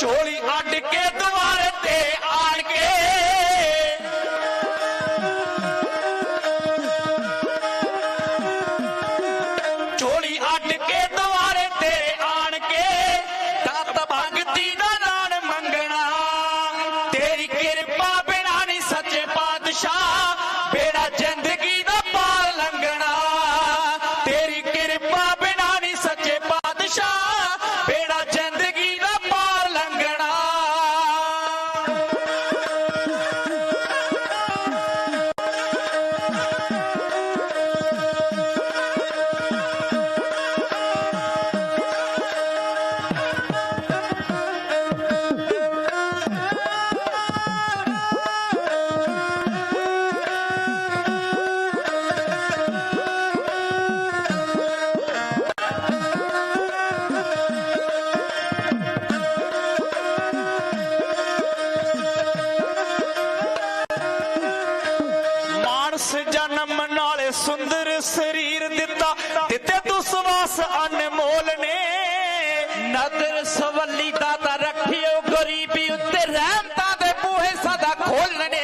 ചോളി ആട്ടി ਦਸ ਜਨਮ ਨਾਲ ਸੁੰਦਰ ਸਰੀਰ ਦਿੱਤਾ ਦਿੱਤੇ ਤੂੰ ਸਵਾਸ ਅਨਮੋਲ ਨੇ। ਨਦਰ ਸਵੱਲੀ ਦਾ ਦਾਤਾ ਰੱਖਿਓ ਗਰੀਬੀ ਉੱਤੇ ਰਹਿਮਤਾ ਦੇ ਬੂਹੇ ਸਦਾ ਖੋਲਣੇ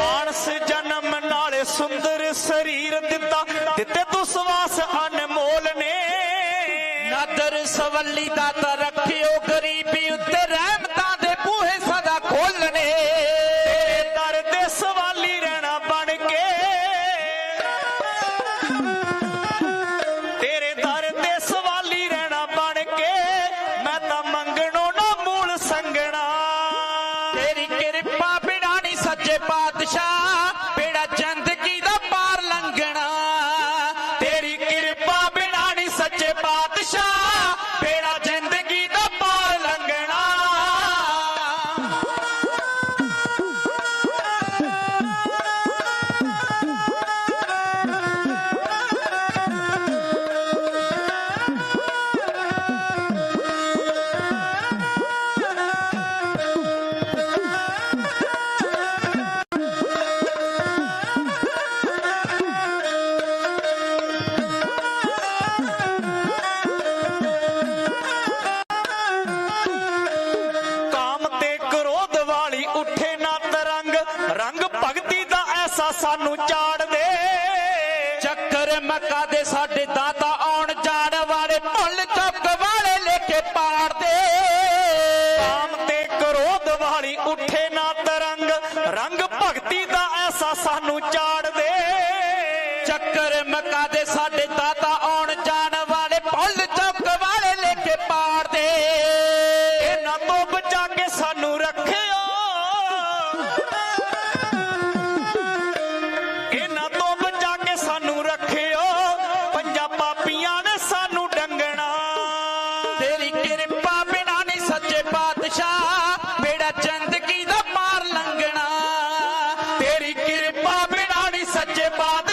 ਆਣਸ ਜਨਮ ਨਾਲ ਸੁੰਦਰ ਸਰੀਰ ਦਿੱਤਾ ਦਿੱਤੇ ਤੂੰ ਸਵਾਸ ਅਨਮੋਲ ਨੇ। ਨਦਰ ਸਵੱਲੀ ਦਾਤਾ ਸਾਨੂੰ ਚਾੜ ਦੇ। ਚੱਕਰ ਮੱਕਾ ਦੇ ਸਾਡੇ ਦਾਤਾ ਆਉਣ ਜਾਣ ਵਾਲੇ ਭੁੱਲ ਚੱਕ ਵਾਲੇ ਲੈ ਕੇ ਪਾੜਦੇ ਆਮ ਤੇ ਕਰੋਧ ਵਾਲੀ ਉੱਠੇ ਨਾ ਤਰੰਗ, ਰੰਗ ਭਗਤੀ ਦਾ ਐਸਾ ਸਾਨੂੰ ਚਾੜ ਦੇ। ਚੱਕਰ ਮੱਕਾ ਦੇ ਸਾਡੇ ਦਾਤਾ bother.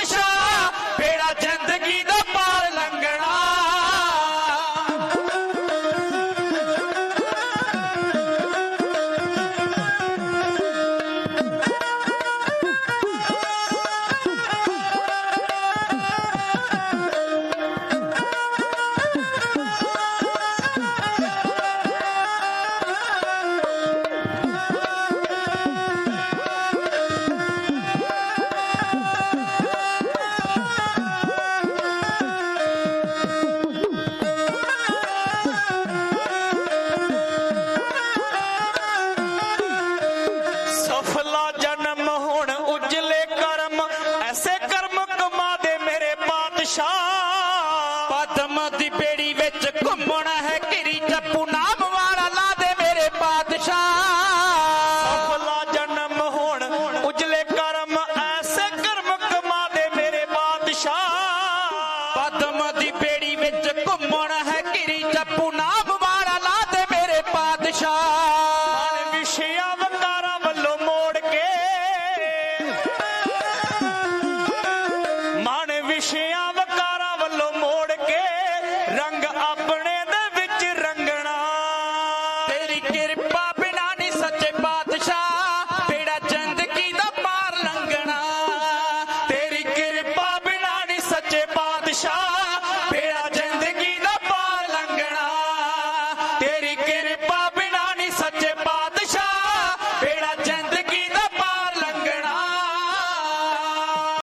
ਸ਼ਾ ਪਦਮ ਦੀ ਪੇੜੀ ਵਿੱਚ ਘੁੰਮਣਾ ਹੈ ਕਿਰੀ ਟੱਪੂ